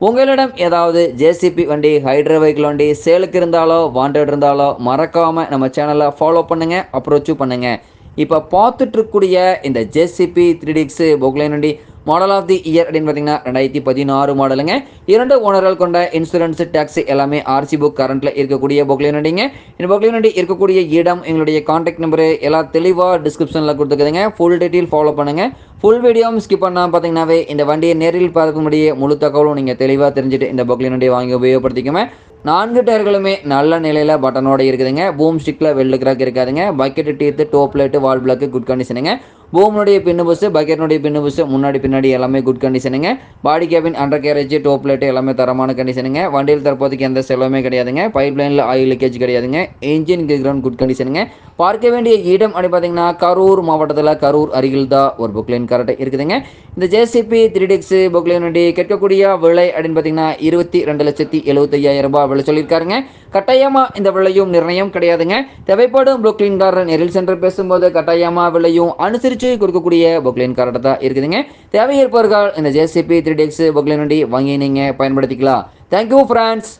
உங்களிடம் ஏதாவது ஜேசிபி வண்டி ஹைட்ரோ வெஹிக்கிள் வண்டி சேலுக்கு இருந்தாலோ வாண்டட் இருந்தாலோ மறக்காமல் நம்ம சேனலை ஃபாலோ பண்ணுங்கள் அப்ரோச்சும் பண்ணுங்கள் இப்போ பார்த்துட்ருக்கூடிய இந்த ஜேசிபி த்ரீ டிக்ஸு பொக்லைன் வண்டி மாடல் ஆஃப் தி இயர் அப்படின்னு பார்த்தீங்கன்னா ரெண்டாயிரத்தி பதினாறு மாடலுங்க இரண்டு ஓனர்கள் கொண்ட இன்சூரன்ஸ் டேக்ஸ் எல்லாமே ஆர்சி புக் கரண்ட்டில் இருக்கக்கூடிய புக்லையும் நடிங்க இந்த புக்லையும் நடி இருக்கக்கூடிய இடம் எங்களுடைய கான்டாக்ட் நம்பரு எல்லாம் தெளிவாக டிஸ்கிரிப்ஷனில் கொடுத்துக்குதுங்க. ஃபுல் டீட்டெயில் ஃபாலோ பண்ணுங்கள் ஃபுல் வீடியோவும் ஸ்கிப் பண்ணால் பார்த்தீங்கன்னாவே இந்த வண்டியை நேரில் பார்க்க முடிய முழு தகவலும் நீங்கள் தெளிவாக தெரிஞ்சுட்டு இந்த பொக்லைன் வாங்கி உபயோகப்படுத்திக்கோங்க. நான்கு டயர்களுமே நல்ல நிலையில் பட்டனோட இருக்குதுங்க. பூம் ஸ்டிக்கில் வெள்ளு கிராக் இருக்காதுங்க. Bucket டீர்த்து top light valve block good கண்டிஷனுங்க பூம்னுடைய பின்னு புஸ் பக்கெட்னுடைய பின்னு பஸ் முன்னாடி பின்னாடி எல்லாமே good கண்டிஷனுங்க body cabin undercarriage top light எல்லாமே தரமான கண்டிஷனுங்க வண்டியில் தற்போதைக்கு எந்த செலவுமே கிடையாதுங்க. பைப் லைனில் ஆயில் லீக்கேஜ் கிடையாதுங்க. இன்ஜின் கிரவுண்ட் குட் கண்டிஷனுங்க பார்க்க வேண்டிய இடம் அப்படி பார்த்தீங்கன்னா கரூர் மாவட்டத்தில் கரூர் அருகில் தான் ஒரு புக்லைன் கரெக்டாக இருக்குதுங்க. இந்த ஜேசிபி த்ரீ டிக்ஸ் புக்லைன் கேட்கக்கூடிய விலை அப்படின்னு பார்த்தீங்கன்னா இருபத்தி ரெண்டு லட்சத்தி எழுபத்தையாயிரம் ரூபாய் விலை சொல்லியிருக்காருங்க. கட்டாயமாக இந்த விலையும் நிர்ணயம் கிடையாதுங்க. தேவைப்படும் புக்லைன்காரர் நெரில் சென்று பேசும்போது கட்டாயமாக விலையும் அனுசரித்து கொடுக்கக்கூடிய பொக்லைன் கார்டு தான் இருக்குதுங்க. தேவை இருப்பவர்கள் இந்த ஜேசிபி த்ரீ டிக்ஸ் பொக்லைன் வண்டி வாங்கி நீங்கள் பயன்படுத்திக்கலாம். Thank you friends